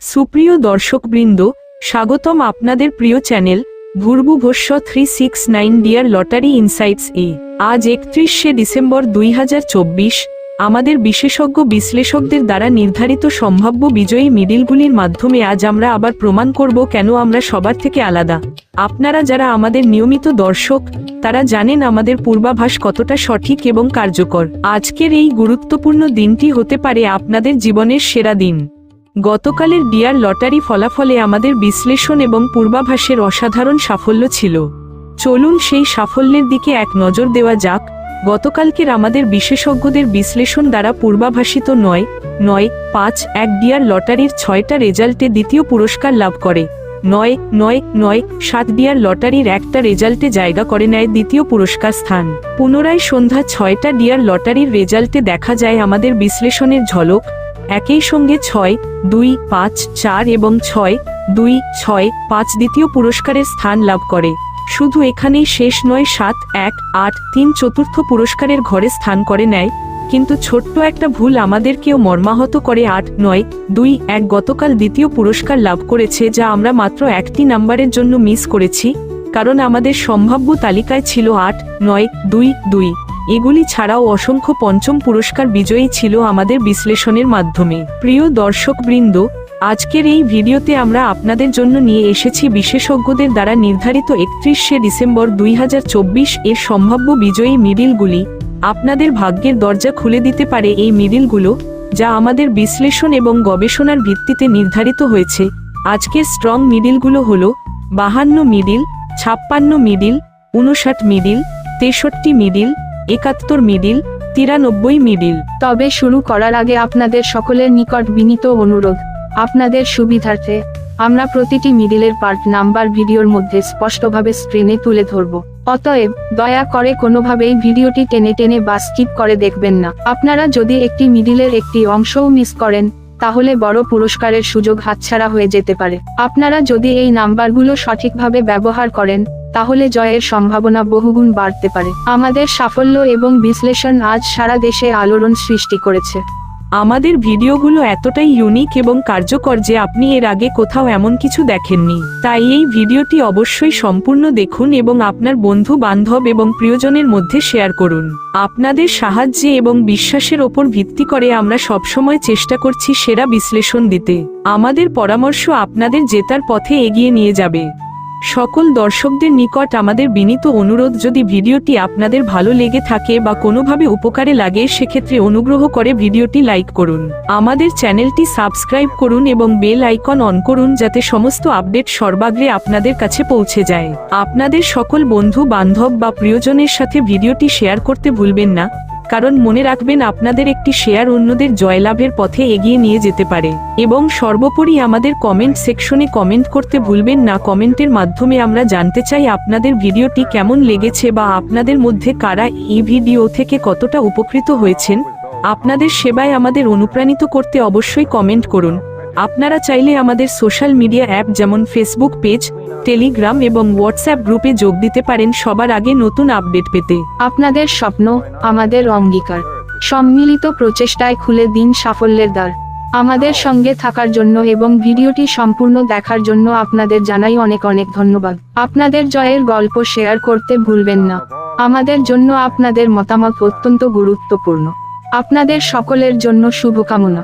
সুপ্রিয় দর্শকবৃন্দ, স্বাগতম আপনাদের প্রিয় channel ভূর্ভুভস্য three six nine dear lottery insights এ। আজ একত্রিশে ডিসেম্বর দুই হাজার চব্বিশ, আমাদের বিশেষজ্ঞ বিশ্লেষকদের দ্বারা নির্ধারিত সম্ভাব্য বিজয়ী মিডিলগুলির মাধ্যমে আজ আমরা আবার প্রমাণ করব কেন আমরা সবার থেকে আলাদা। আপনারা যারা আমাদের নিয়মিত দর্শক, তারা জানেন আমাদের পূর্বাভাস কতটা সঠিক এবং কার্যকর। আজকের এই গুরুত্বপূর্ণ দিনটি হতে পারে আপনাদের জীবনের সেরা দিন। গতকালের ডিয়ার লটারি ফলাফলে আমাদের বিশ্লেষণ এবং পূর্বাভাসের অসাধারণ সাফল্য ছিল। চলুন সেই সাফল্যের দিকে এক নজর দেওয়া যাক। গতকালকের আমাদের বিশেষজ্ঞদের বিশ্লেষণ দ্বারা পূর্বাভাসিত নয় নয়, পাঁচ, এক ডিয়ার লটারির ছয়টা রেজাল্টে দ্বিতীয় পুরস্কার লাভ করে। নয় নয় নয়, সাত ডিয়ার লটারির একটা রেজাল্টে জায়গা করে নেয় দ্বিতীয় পুরস্কার স্থান। পুনরায় সন্ধ্যা ছয়টা ডিয়ার লটারির রেজাল্টে দেখা যায় আমাদের বিশ্লেষণের ঝলক একই সঙ্গে ছয়, দুই, পাঁচ, চার এবং ছয়, দুই, ছয়, পাঁচ দ্বিতীয় পুরস্কারের স্থান লাভ করে। শুধু এখানেই শেষ নয়, সাত, এক, আট, তিন চতুর্থ পুরস্কারের ঘরে স্থান করে নেয়। কিন্তু ছোট্ট একটা ভুল আমাদেরকেও মর্মাহত করে, আট, নয়, দুই, এক গতকাল দ্বিতীয় পুরস্কার লাভ করেছে, যা আমরা মাত্র একটি নাম্বারের জন্য মিস করেছি, কারণ আমাদের সম্ভাব্য তালিকায় ছিল আট, নয়, দুই দুই। এগুলি ছাড়াও অসংখ্য পঞ্চম পুরস্কার বিজয়ী ছিল আমাদের বিশ্লেষণের মাধ্যমে। প্রিয় দর্শকবৃন্দ, আজকের এই ভিডিওতে আমরা আপনাদের জন্য নিয়ে এসেছি বিশেষজ্ঞদের দ্বারা নির্ধারিত একত্রিশে ডিসেম্বর দুই হাজার চব্বিশ এর সম্ভাব্য বিজয়ী মিডিলগুলি। আপনাদের ভাগ্যের দরজা খুলে দিতে পারে এই মিডিলগুলো, যা আমাদের বিশ্লেষণ এবং গবেষণার ভিত্তিতে নির্ধারিত হয়েছে। আজকের স্ট্রং মিডিলগুলো হল, বাহান্ন মিডিল, ছাপ্পান্ন মিডিল, উনষাট মিডিল, তেষট্টি মিডিল একাত্তর মিডিল, তিরানব্বই মিডিল। তবে শুরু করার আগে আপনাদের সকলের নিকট বিনীত অনুরোধ, আপনাদের সুবিধার্থে আমরা প্রতিটি মিডিলের পার্ট নাম্বার ভিডিওর মধ্যে স্পষ্টভাবে স্ক্রিনে তুলে ধরব। অতএব, দয়া করে কোনোভাবেই ভিডিওটি টেনে টেনে বা স্কিপ করে দেখবেন না। আপনারা যদি একটি মিডিলের একটি অংশও মিস করেন, তাহলে বড় পুরস্কারের সুযোগ হাতছাড়া হয়ে যেতে পারে। আপনারা যদি এই নাম্বারগুলো সঠিকভাবে ব্যবহার করেন তাহলে জয়ের সম্ভাবনা বহুগুণ বাড়তে পারে। আমাদের সাফল্য এবং বিশ্লেষণ আজ সারা দেশে আলোড়ন সৃষ্টি করেছে। আমাদের ভিডিওগুলো এতটাই ইউনিক এবং কার্যকর যে আপনি এর আগে কোথাও এমন কিছু দেখেননি। তাই এই ভিডিওটি অবশ্যই সম্পূর্ণ দেখুন এবং আপনার বন্ধু, বান্ধব এবং প্রিয়জনের মধ্যে শেয়ার করুন। আপনাদের সাহায্যে এবং বিশ্বাসের ওপর ভিত্তি করে আমরা সবসময় চেষ্টা করছি সেরা বিশ্লেষণ দিতে। আমাদের পরামর্শ আপনাদের জেতার পথে এগিয়ে নিয়ে যাবে। সকল দর্শকদের নিকট আমাদের বিনীত অনুরোধ, যদি ভিডিওটি আপনাদের ভালো লেগে থাকে বা কোনোভাবে উপকারে লাগে, সেক্ষেত্রে অনুগ্রহ করে ভিডিওটি লাইক করুন। আমাদের চ্যানেলটি সাবস্ক্রাইব করুন এবং বেল আইকন অন করুন, যাতে সমস্ত আপডেট সর্বাগ্রে আপনাদের কাছে পৌঁছে যায়। আপনাদের সকল বন্ধু বান্ধব বা প্রিয়জনের সাথে ভিডিওটি শেয়ার করতে ভুলবেন না। কারণ মনে রাখবেন আপনাদের একটি শেয়ার অন্যদের জয়লাভের পথে এগিয়ে নিয়ে যেতে পারে। এবং সর্বোপরি আমাদের কমেন্ট সেকশনে কমেন্ট করতে ভুলবেন না। কমেন্টের মাধ্যমে আমরা জানতে চাই আপনাদের ভিডিওটি কেমন লেগেছে বা আপনাদের মধ্যে কারা এই ভিডিও থেকে কতটা উপকৃত হয়েছেন। আপনাদের সেবায় আমাদের অনুপ্রাণিত করতে অবশ্যই কমেন্ট করুন। আপনারা চাইলে আমাদের সোশ্যাল মিডিয়া অ্যাপ যেমন ফেসবুক পেজ টেলিগ্রাম এবং হোয়াটসঅ্যাপ গ্রুপে যোগ দিতে পারেন সবার আগে নতুন আপডেট পেতে। আপনাদের স্বপ্ন, আমাদের অঙ্গীকার। সম্মিলিত প্রচেষ্টায় খুলে দিন সাফল্যের দ্বার। আমাদের সঙ্গে থাকার জন্য এবং ভিডিওটি সম্পূর্ণ দেখার জন্য আপনাদের জানাই অনেক অনেক ধন্যবাদ। আপনাদের জয়ের গল্প শেয়ার করতে ভুলবেন না। আমাদের জন্য আপনাদের মতামত অত্যন্ত গুরুত্বপূর্ণ। আপনাদের সকলের জন্য শুভকামনা।